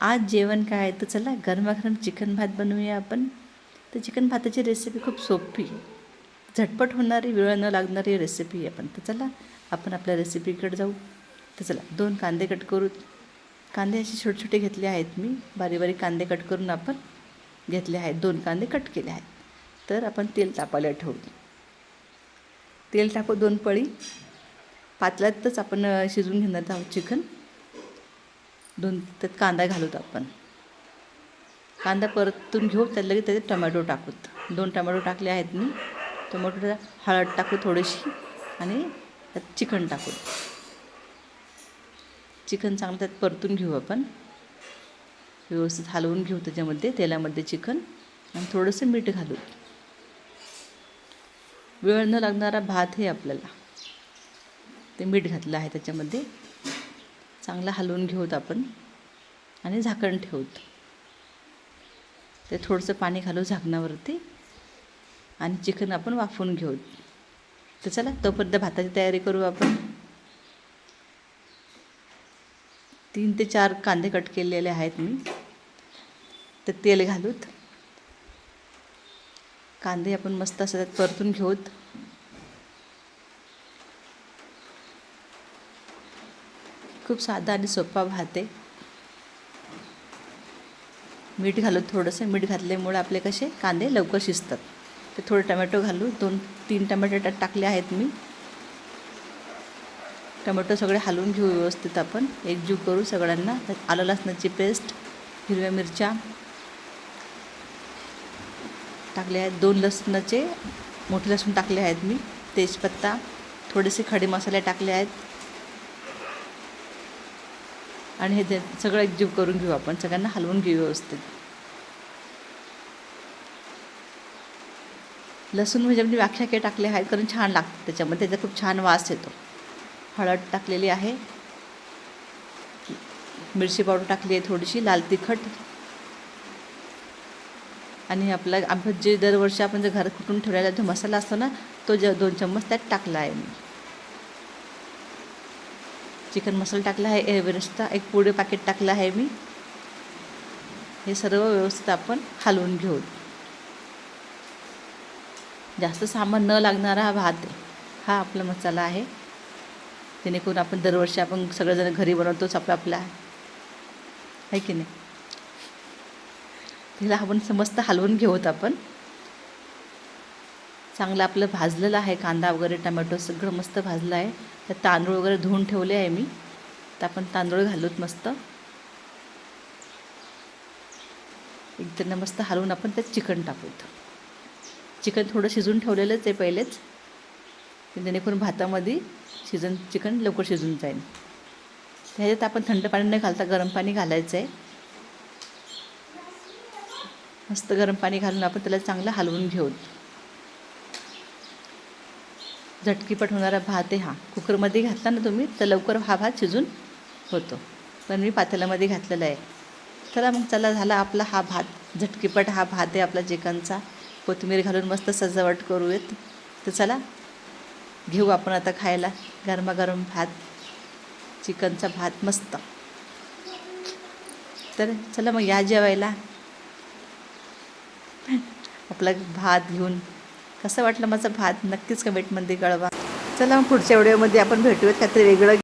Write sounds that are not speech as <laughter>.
आज जेवण काय आहे? तर चला गरमागरम चिकन भात बनवूया आपण. तर चिकन भाताची रेसिपी खूप सोपी आहे. झटपट होणारी वेळ न लागणारी रेसिपी आहे आपण. तर चला आपण आपल्या रेसिपीकडे जाऊ. तर चला दोन कांदे कट करू. कांदे असे छोटे छोटे घेतले आहेत मी. बारीक बारीक कांदे कट करून आपण घेतले आहेत. दोन कांदे कट केले आहेत. तर आपण तेल तापायला ठेवू. तेल टाकू दोन पळी. पातळ्यातच आपण शिजवून घेणार आहोत चिकन. दोन त्यात कांदा घालूत आपण. कांदा परतून घेऊ त्यात लगेच त्याच्यात टमॅटो टाकूत. दोन टमॅटो टाकले आहेत मी. टोमॅटो हळद टाकू थोडीशी आणि त्यात चिकन टाकू चिकन चांगलं त्यात परतून घेऊ आपण. व्यवस्थित हलवून घेऊ त्याच्यामध्ये तेलामध्ये चिकन आणि थोडंसं मीठ घालू वेळ न लागणारा भात हे आपल्याला. ते मीठ घातलं आहे त्याच्यामध्ये. चांगला हलवून घेऊत आपण आणि झाकण ठेवूत. ते थोडंसं पाणी घालू झाकणावरती आणि चिकन आपण वाफवून घेऊत. तर चला तोपर्यंत भाताची तयारी करू आपण. तीन ते चार कांदे कट केलेले आहेत मी. तर तेल घालूत. कांदे आपण मस्त असं त्यात परतून घेऊत. खूप साधा आणि सोपा भात आहे मीठ घालू थोडंसं मीठ घातल्यामुळे आपले कसे कांदे लवकर शिजतात. ते थोडं टमॅटो घालू दोन तीन टमॅटो त्यात टाकले आहेत मी. टमॅटो सगळे हलवून घेऊ व्यवस्थित आपण. एकजीव करू सगळ्यांना. त्यात आलं लसणाची पेस्ट हिरव्या मिरच्या टाकले आहेत. दोन लसणाचे मोठे लसूण टाकले आहेत मी. तेजपत्ता थोडेसे खडे मसाले टाकले आहेत. आणि हे ते सगळं एकजीव करून घेऊ आपण सगळ्यांना हलवून घेऊ व्यवस्थित. लसूण म्हणजे म्हणजे व्याख्या काही टाकले आहेत कारण छान लागतं त्याच्यामध्ये त्याचा खूप छान वास येतो. हळद टाकलेली आहे. मिरची पावडर टाकली आहे थोडीशी लाल तिखट. आणि आपला आपण जे दरवर्षी आपण जे घरात कुठून ठेवलेला जो मसाला असतो ना तो ज दोन चम्मच त्यात टाकला आहे मी. चिकन मसाला टाकला आहे एव्हरेस्टचा एक पुढे पॅकेट टाकलं आहे मी. हे सर्व व्यवस्थित आपण हलवून घेऊ. जास्त सामान न लागणारा हा भात आहे. हा आपला मसाला आहे. जेणेकरून आपण दरवर्षी आपण सगळेजण घरी बनवतोच आपला आपला. आहे की नाही? तिला आपण समस्त हलवून घेऊत आपण. चांगलं आपलं भाजलेलं आहे कांदा वगैरे टमॅटो सगळं मस्त भाजलं आहे. तर तांदूळ वगैरे धुवून ठेवले आहे मी. तर आपण तांदूळ घालूत मस्त. एक त्यांना मस्त हलवून आपण त्यात चिकन टाकूत चिकन थोडं शिजून ठेवलेलंच आहे पहिलेच. जेणेकरून भातामध्ये शिजन चिकन लवकर शिजून जाईल. ह्याच्यात आपण थंड पाणी न घालता गरम पाणी घालायचं आहे मस्त गरम पाणी घालून आपण त्याला चांगलं हलवून घेऊ झटकीपट होणारा भात आहे हा. कुकरमध्ये घातला ना तुम्ही तर लवकर हा भात शिजून होतो. पण मी पातेल्यामध्ये घातलेला आहे. चला मग चला झाला आपला हा भात. झटकीपट हा भात आहे आपला चिकनचा. कोथिंबीर घालून मस्त सजावट करूयात. तर चला घेऊ आपण आता खायला. गरमागरम भात. चिकनचा भात मस्त. तर चला मग या जेवायला. <laughs> आपला भात घेऊन कसं वाटलं माझा भात? नक्कीच कमेंटमध्ये कळवा. चला मग पुढच्या व्हिडिओमध्ये आपण भेटूयात काहीतरी वेगळं